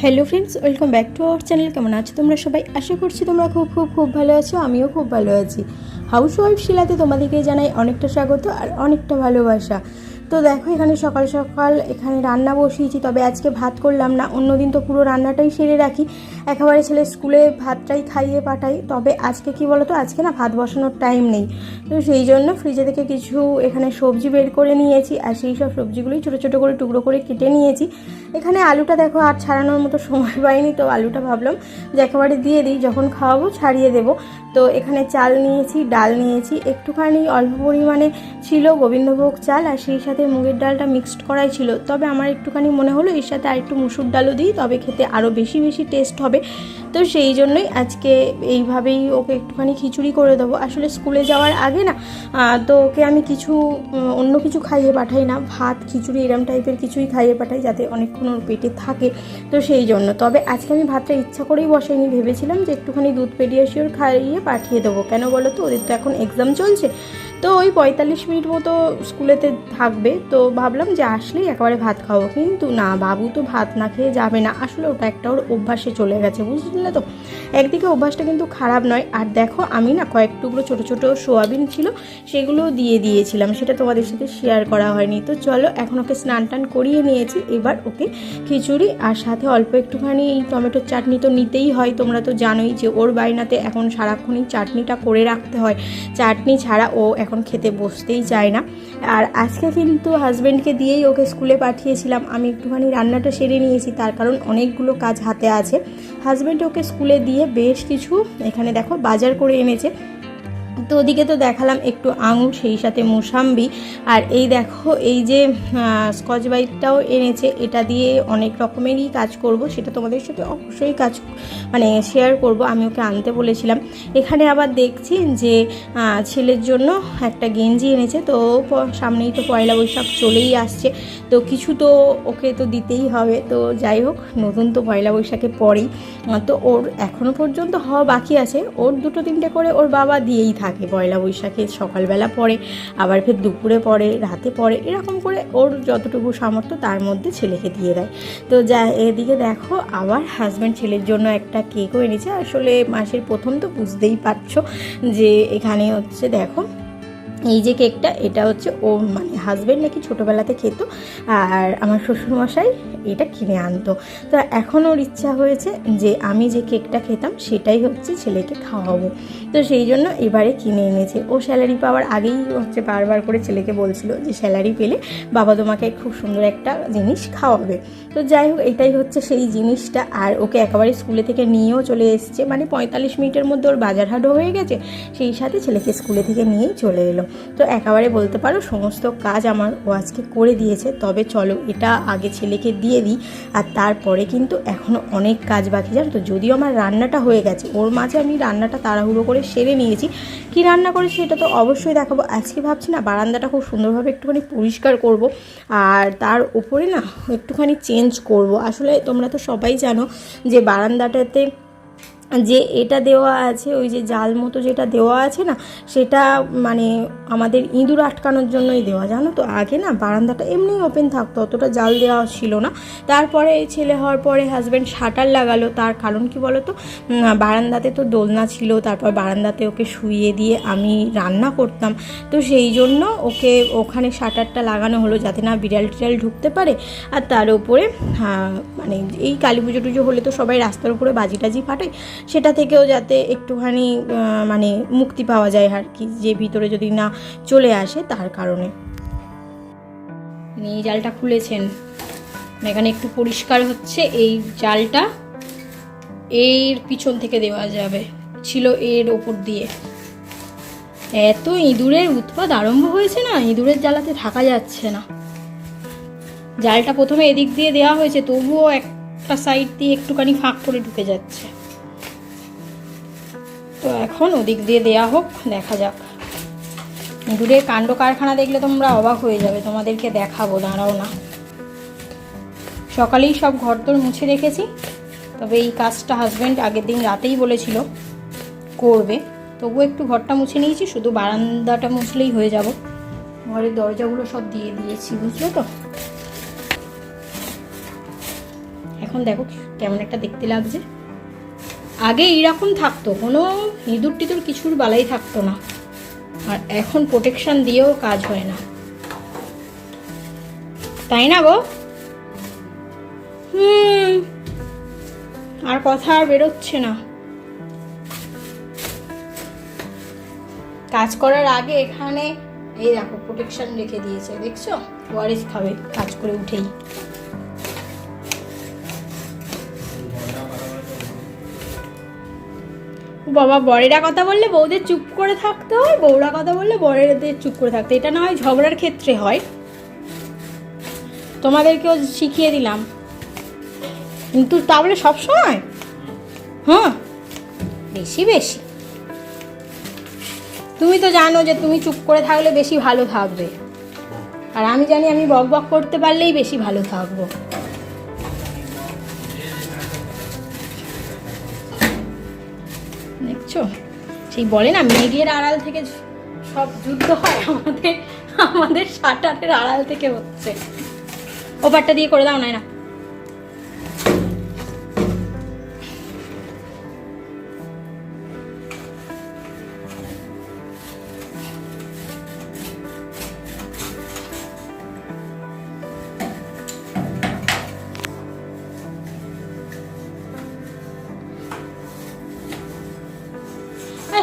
Hello friends welcome back to our channel কেমন আছো তোমরা সবাই? আশা করছি তোমরা খুব খুব খুব ভালো আছো, আমিও খুব ভালো আছি। হাউস ওয়াইফ শিলাতে তোমাদেরকে জানাই অনেকটা স্বাগত আর অনেকটা ভালোবাসা। তো দেখো, এখানে সকাল সকাল এখানে রান্না বসিয়েছি, তবে আজকে ভাত করলাম না, অন্যদিন তো পুরো রান্নাটাই সেরে রাখি। একেবারে ছেলে স্কুলে ভাতটাই খাইয়ে পাঠাই। তবে আজকে কি বলো তো আজকে না ভাত বসানোর টাইম নেই। তো সেই জন্য ফ্রিজে থেকে কিছু এখানে সবজি বের করে নিয়েছি আর সেই সব সবজিগুলোই ছোটো ছোটো করে টুকরো করে কেটে নিয়েছি। এখানে আলুটা দেখো আর ছাড়ানোর মতো সময় পাইনি, তো আলুটা ভাবলাম যে একেবারে দিয়ে দিই, যখন খাওয়াবো ছাড়িয়ে দেবো। তো এখানে চাল নিয়েছি, ডাল নিয়েছি, একটুখানি অল্প পরিমাণে ছিল গোবিন্দভোগ চাল আর সেই সাথে মুগের ডালটা মিক্সড করাই ছিল। তবে আমার একটুখানি মনে হলো, এর সাথে আর একটু মুসুর ডালও দিই, তবে খেতে আরও বেশি বেশি টেস্ট হবে। তো সেই জন্যই আজকে এইভাবেই ওকে একটুখানি খিচুড়ি করে দেবো। আসলে স্কুলে যাওয়ার আগে না তো ওকে আমি কিছু অন্য কিছু খাইয়ে পাঠাই না। ভাত, খিচুড়ি এরম টাইপের কিছুই খাইয়ে পাঠাই যাতে অনেকক্ষণ ওর পেটে থাকে। তো সেই জন্য। তবে আজকে আমি ভাতটা ইচ্ছা করেই বসাইনি। ভেবেছিলাম যে একটুখানি দুধ পেডিয়াশিওর খাইয়ে পাঠিয়ে দেবো। কেন বলো তো? ওদের তো এখন এক্সাম চলছে। তো ওই পঁয়তাল্লিশ মিনিট মতো স্কুলেতে থাকবে। তো ভাবলাম যে আসলেই একেবারে ভাত খাব। কিন্তু না, বাবু তো ভাত না খেয়ে যাবে না। আসলে ওটা একটা ওর অভ্যাসে চলে গেছে, বুঝলে তো? একদিকে অভ্যাসটা কিন্তু খারাপ নয়। আর দেখো, আমি না কয়েক টুকরো ছোটো ছোটো সোয়াবিন ছিল, সেগুলো দিয়ে দিয়েছিলাম। সেটা তোমাদের সাথে শেয়ার করা হয়নি। তো চলো, এখন ওকে স্নান টান করিয়ে নিয়েছি। এবার ওকে খিচুড়ি আর সাথে অল্প একটুখানি এই টমেটোর চাটনি তো নিতেই হয়। তোমরা তো জানোই যে ওর বাইনাতে এখন সারাক্ষণই চাটনিটা করে রাখতে হয়। চাটনি ছাড়া ও এখন খেতে বসতেই চায় না। আর আজকে কিন্তু হাজব্যান্ডকে দিয়েই ওকে স্কুলে পাঠিয়েছিলাম। আমি একটুখানি রান্নাটা সেরে নিয়েছি, তার কারণ অনেকগুলো কাজ হাতে আছে। হাজব্যান্ড ওকে স্কুলে দিয়ে বেশ কিছু এখানে দেখো বাজার করে এনেছে। তো ওদিকে তো দেখালাম একটু আঙুর, সেই সাথে মুসাম্বি। আর এই দেখো, এই যে স্কচ বাইটটাও এনেছে, এটা দিয়ে অনেক রকমেরই কাজ করব, সেটা তোমাদের সাথে অবশ্যই কাজ মানে শেয়ার করব, আমি ওকে আনতে বলেছিলাম। এখানে আবার দেখছি যে ছেলের জন্য একটা গেঞ্জি এনেছে, তো সামনেই তো পয়লা বৈশাখ চলেই আসছে, তো কিছু তো ওকে তো দিতেই হবে। তো যাই হোক, নতুন তো পয়লা বৈশাখে পরেই। তো ওর এখনও পর্যন্ত হওয়া বাকি আছে, ওর দুটো তিনটে করে ওর বাবা দিয়েই থাকে পয়লা বৈশাখে সকালবেলা পড়ে, আবার ফের দুপুরে পড়ে, রাতে পড়ে, এরকম করে ওর যতটুকু সামর্থ্য তার মধ্যে ছেলেকে দিয়ে দেয়। তো যা, এদিকে দেখো আবার হাজব্যান্ড ছেলের জন্য একটা কেকও এনেছে। আসলে মাসের প্রথম তো বুঝতেই পারছ যে এখানে হচ্ছে দেখো এই যে কেকটা, এটা হচ্ছে ও মানে হাজব্যান্ড নাকি ছোটোবেলাতে খেত, আর আমার শ্বশুরমশাই এটা কিনে আনতো। তো এখন ওর ইচ্ছা হয়েছে যে আমি যে কেকটা খেতাম সেটাই হচ্ছে ছেলেকে খাওয়াবো। তো সেই জন্য এবারে কিনে এনেছে। ও স্যালারি পাওয়ার আগেই হচ্ছে বারবার করে ছেলেকে বলছিল যে স্যালারি পেলে বাবা তোমাকে খুব সুন্দর একটা জিনিস খাওয়াবে। তো যাই হোক, এটাই হচ্ছে সেই জিনিসটা। আর ওকে একেবারে স্কুলে থেকে নিয়েও চলে এসছে। মানে পঁয়তাল্লিশ মিনিটের মধ্যে ওর বাজার হাটও হয়ে গেছে। সেই সাথে ছেলেকে স্কুলে থেকে নিয়েই চলে এলো। তো একেবারে বলতে পারো সমস্ত কাজ আমার ও আজকে করে দিয়েছে। তবে চলো এটা আগে ছেলেকে দিয়ে দিই আর তারপরে কিন্তু এখনও অনেক কাজ বাকি, জানো তো? যদিও আমার রান্নাটা হয়ে গেছে, ওর মাঝে আমি রান্নাটা তাড়াহুড়ো করে সেরে নিয়েছি। কি রান্না করেছি সেটা তো অবশ্যই দেখাবো। আজকে ভাবছি না বারান্দাটা খুব সুন্দরভাবে একটুখানি পরিষ্কার করব আর তার উপরে না একটুখানি চেঞ্জ করব। আসলে তোমরা তো সবাই জানো যে বারান্দাটাতে যে এটা দেওয়া আছে ওই যে জাল মতো যেটা দেওয়া আছে না সেটা মানে আমাদের ইঁদুর আটকানোর জন্যই দেওয়া জানো তো? আগে না বারান্দাটা এমনি ওপেন থাকতো অতটা জাল দেওয়া ছিল না। তারপরে ছেলে হওয়ার পরে হাজব্যান্ড শাটার লাগালো তার কারণ কি বলো তো বারান্দাতে তো দোলনা ছিল তারপর বারান্দাতে ওকে শুইয়ে দিয়ে আমি রান্না করতাম। তো সেই জন্য ওকে ওখানে শাটারটা লাগানো হলো যাতে না বিড়াল টিড়াল ঢুকতে পারে। আর তার উপরে হ্যাঁ, মানে এই কালী পুজো টুজো হলে তো সবাই রাস্তার উপরে বাজি টাজি ফাটায়। সেটা থেকেও যাতে একটুখানি মানে মুক্তি পাওয়া যায় আর কি, যে ভিতরে যদি না চলে আসে তার কারণে। এই জালটা খুলেছেন। এখানে একটু পরিষ্কার হচ্ছে, এই জালটা এর পিছন থেকে দেওয়া যাবে, ছিল এর ওপর দিয়ে। এত ইঁদুরের উৎপাদ আরম্ভ হয়েছে না, ইঁদুরের জ্বালাতে থাকা যাচ্ছে না। জালটা প্রথমে এদিক দিয়ে দেওয়া হয়েছে, তবুও একটা সাইড দিয়ে একটুখানি ফাঁক করে ঢুকে যাচ্ছে। তো এখন ওদিক দিয়ে দেয়া হোক, দেখা যাক। দূরের কাণ্ড কারখানা দেখলে তোমরা অবাক হয়ে যাবে, তোমাদেরকে দেখাবো, দাঁড়াও না। সকালেই সব ঘর তোর মুছে রেখেছি, তবে এই কাজটা হাজব্যান্ড আগের দিন রাতেই বলেছিল করবে। তবু একটু ঘরটা মুছে নিয়েছি, শুধু বারান্দাটা মুছলেই হয়ে যাব। ঘরের দরজাগুলো সব দিয়ে দিয়েছি, বুঝলো তো? এখন দেখো কেমন একটা দেখতে লাগছে। আগে এইরকম থাকতো, কোনো ইঁদুর টিঁদুর কিছুর বালাই থাকতো না। আর এখন প্রোটেকশন দিয়েও কাজ হয় না। তাই না গো? হুম, আর কথা আর বেরোচ্ছে না। কাজ করার আগে এখানে, এই দেখো প্রোটেকশন রেখে দিয়েছে, দেখছ? ওয়ারিস খাবে, কাজ করে উঠেই। বাবা, বরেরা কথা বললে বউদের চুপ করে থাকতে হয়, বউরা কথা বললে বরেদের চুপ করে থাকতে এটা না হয় ঝগড়ার ক্ষেত্রে হয়। তোমাদেরকেও শিখিয়ে দিলাম। কিন্তু তা বলে সবসময় হ্যাঁ বেশি বেশি। তুমি তো জানো যে তুমি চুপ করে থাকলে বেশি ভালো থাকবে। আর আমি জানি আমি বক বক করতে পারলেই বেশি ভালো থাকব। দেখছ সেই বলে না, মেঘের আড়াল থেকে সব যুদ্ধ হয় আমাদের আমাদের সাটারের আড়াল থেকে হচ্ছে। ওপারটা দিয়ে করে দাও না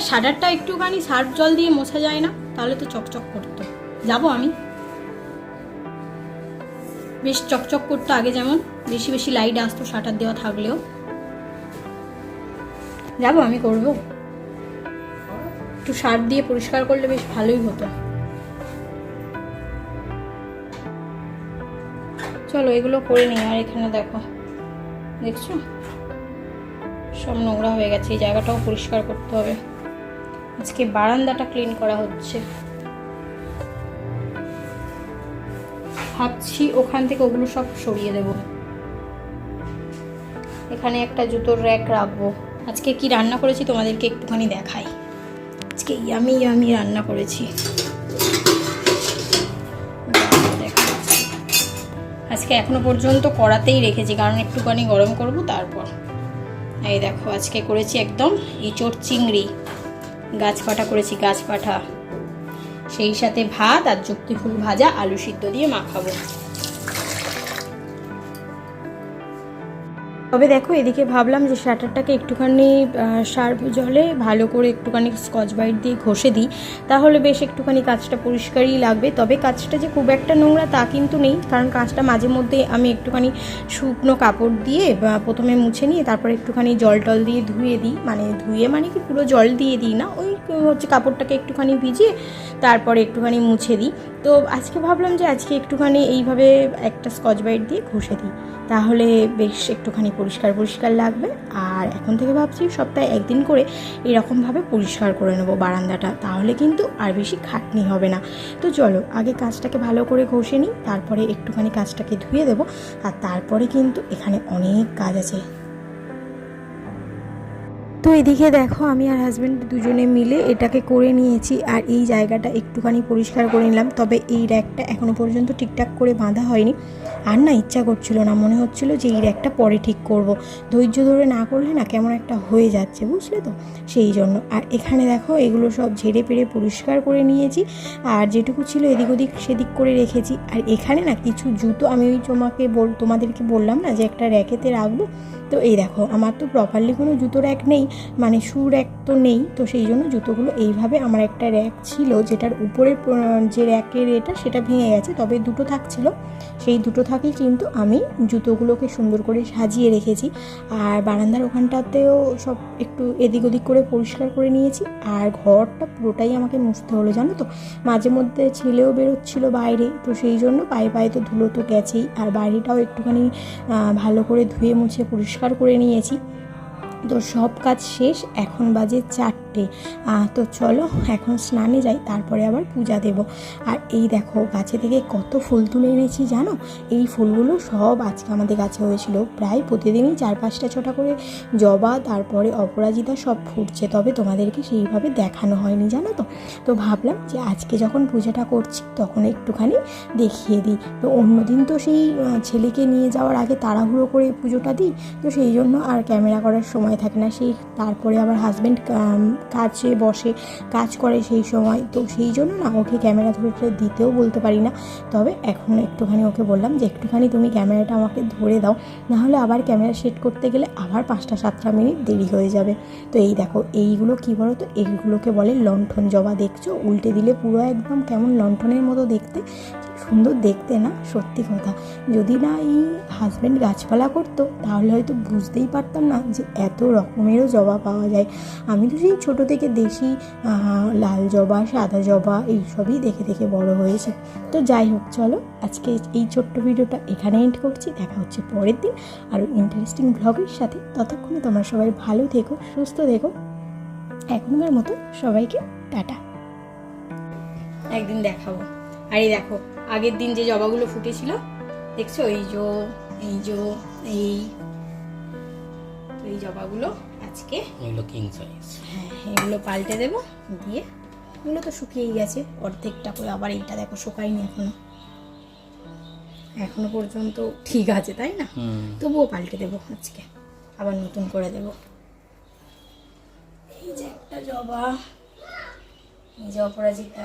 হ্যাঁ শাটারটা একটুখানি সার্ফ জল দিয়ে মোছা যায় না, তাহলে তো চকচক করতো। যাব আমি। বেশ চকচক করতো আগে যেমন, বেশি বেশি লাইট আসতো শাটার দেওয়া থাকলেও। যাব আমি, করব। একটু সার্ফ দিয়ে পরিষ্কার করলে বেশ ভালোই হতো। চলো, এগুলো করে নিই, আর এখানে দেখো। দেখছ? সব নোংরা হয়ে গেছে, এই জায়গাটাও পরিষ্কার করতে হবে। আজকে বারান্দাটা ক্লিন করা হচ্ছে। ভাবছি ওখান থেকে ওগুলো সব সরিয়ে দেব। এখানে একটা জুতোর র্যাক রাখব। আজকে কি রান্না করেছি তোমাদেরকে একটুখানি দেখাই। আজকে ইয়ামি ইয়ামি রান্না করেছি। আজকে এখনও পর্যন্ত কড়াতেই রেখেছি, কারণ একটুখানি গরম করব তারপর। এই দেখো, আজকে করেছি একদম ইঁচড় চিংড়ি। গাছ কাটা করেছি, গাছ পাঠা সেই সাথে ভাত আর যুক্তি ফুল ভাজা আলু সিদ্ধ দিয়ে মাখাবো। তবে দেখো, এদিকে ভাবলাম যে শাটারটাকে একটুখানি সার্ফ জলে ভালো করে একটুখানি স্কচ বাইট দিয়ে ঘষে দিই। তাহলে বেশ একটুখানি কাজটা পরিষ্কারই লাগবে। তবে কাজটা যে খুব একটা নোংরা তা কিন্তু নেই। কারণ কাজটা মাঝে মধ্যে আমি একটুখানি শুকনো কাপড় দিয়ে প্রথমে মুছে নিয়ে তারপর একটুখানি জল টল দিয়ে ধুয়ে দিই। মানে ধুয়ে মানে কি পুরো জল দিয়ে দিই না। ওই হচ্ছে কাপড়টাকে একটুখানি ভিজিয়ে তারপরে একটুখানি মুছে দিই। তো আজকে ভাবলাম যে আজকে একটুখানি এইভাবে একটা স্কচ বাইট দিয়ে ঘষে দিই। তাহলে বেশ একটুখানি পরিষ্কার পরিষ্কার লাগবে। আর এখন থেকে ভাবছি সপ্তাহে একদিন করে এরকমভাবে পরিষ্কার করে নেব বারান্দাটা। তাহলে কিন্তু আর বেশি খাটনি হবে না। তো চলো, আগে কাজটাকে ভালো করে ঘষে নিই, তারপরে একটুখানি কাজটাকে ধুয়ে দেবো। আর তারপরে কিন্তু এখানে অনেক কাজ আছে। তো এদিকে দেখো, আমি আর হাজব্যান্ড দুজনে মিলে এটাকে করে নিয়েছি আর এই জায়গাটা একটুখানি পরিষ্কার করে নিলাম। তবে এই র্যাকটা এখনও পর্যন্ত ঠিকঠাক করে বাঁধা হয়নি। আর না, ইচ্ছা করছিল না, মনে হচ্ছিল যে এই র্যাকটা পরে ঠিক করব। ধৈর্য ধরে না করলে না কেমন একটা হয়ে যাচ্ছে, বুঝলে তো? সেই জন্য। আর এখানে দেখো, এগুলো সব ঝেড়ে পেড়ে পরিষ্কার করে নিয়েছি। আর যেটুকু ছিল এদিক ওদিক সেদিক করে রেখেছি। আর এখানে না, কিছু জুতো আমি ওই তোমাকে বল, তোমাদেরকে বললাম না যে একটা র্যাকেতে রাখব। তো এই দেখো, আমার তো প্রপারলি কোনো জুতো র্যাক নেই। মানে শু র্যাক তো নেই, তো সেই জন্য জুতোগুলো এইভাবে আমার একটা র্যাক ছিল যেটার উপরে যে র্যাকের এটা সেটা ভেঙে গেছে। তবে দুটো থাকছিল সেই দুটো থাকেই কিন্তু আমি জুতোগুলোকে সুন্দর করে সাজিয়ে রেখেছি। আর বারান্দার ওখানটাতেও সব একটু এদিক ওদিক করে পরিষ্কার করে নিয়েছি। আর ঘরটা পুরোটাই আমাকে মুছতে হলো, জানো তো? মাঝে মধ্যে ছেলেও বেরোচ্ছিল বাইরে, তো সেই জন্য পায়ে পায়ে তো ধুলো তো গেছেই। আর বাড়িটাও একটুখানি ভালো করে ধুয়ে মুছে পরিষ্কার করে নিয়েছি। তো সব কাজ শেষ এখন বাজে চারটে। চারটে তো চলো, এখন স্নানে যাই, তারপরে আবার পূজা দেব। আর এই দেখো, গাছে থেকে কত ফুল তুলে এনেছি, জানো? এই ফুলগুলো সব আজকে আমাদের গাছে হয়েছিল। প্রায় প্রতিদিনই চার পাঁচটা ছটা করে জবা, তারপরে অপরাজিতা সব ফুটছে। তবে তোমাদেরকে সেইভাবে দেখানো হয়নি, জানো তো? তো ভাবলাম যে আজকে যখন পূজাটা করছি, তখন একটুখানি দেখিয়ে দিই। তো অন্যদিন তো সেই ছেলেকে নিয়ে যাওয়ার আগে তাড়াহুড়ো করে পুজোটা দিই। তো সেই জন্য আর ক্যামেরা করার সময় থাকে না। সেই তারপরে আবার হাজব্যান্ড কাজে বসে কাজ করে সেই সময়। তো সেই জন্য না ওকে ক্যামেরা ধরে ধরে দিতেও বলতে পারি না। তবে এখন একটুখানি ওকে বললাম যে, একটুখানি তুমি ক্যামেরাটা আমাকে ধরে দাও। নাহলে আবার ক্যামেরা সেট করতে গেলে আবার পাঁচটা সাতটা মিনিট দেরি হয়ে যাবে। তো এই দেখো, এইগুলো কী বলো তো এইগুলোকে বলে লণ্ঠন জবা। দেখছ? উল্টে দিলে পুরো একদম কেমন লণ্ঠনের মতো দেখতে। সুন্দর দেখতে না? সত্যি কথা। যদি না এই হাজব্যান্ড গাছপালা করতো, তাহলে হয়তো বুঝতেই পারতাম না যে এত রকমেরও জবা পাওয়া যায়। আমি তো সেই ছোটো থেকে দেশি লাল জবা, সাদা জবা এইসবই দেখে দেখে বড় হয়েছে। তো যাই হোক, চলো আজকে এই ছোট্ট ভিডিওটা এখানে এন্ড করছি। দেখা হচ্ছে পরের দিন আরও ইন্টারেস্টিং ব্লগের সাথে। ততক্ষণে তোমরা সবাই ভালো থেকো, সুস্থ থেকো। এখনকার মতো সবাইকে টাটা। একদিন দেখাবো। আরে দেখো আগের দিন যে জবাগুলো ফুটেছিল দেখছ? এই যো এই যো এই। এই জবাগুলো আজকে এগুলো কিং সাইজ হ্যাঁ এগুলো পাল্টে দেবো দিয়ে এগুলো তো শুকিয়েই গেছে অর্ধেকটা করে আবার এইটা দেখো শুকায়নি এখনও। এখনও পর্যন্ত ঠিক আছে তাই না? তবুও পাল্টে দেবো আজকে আবার নতুন করে দেব। এই যে একটা জবা এই যে অপরাজিতা।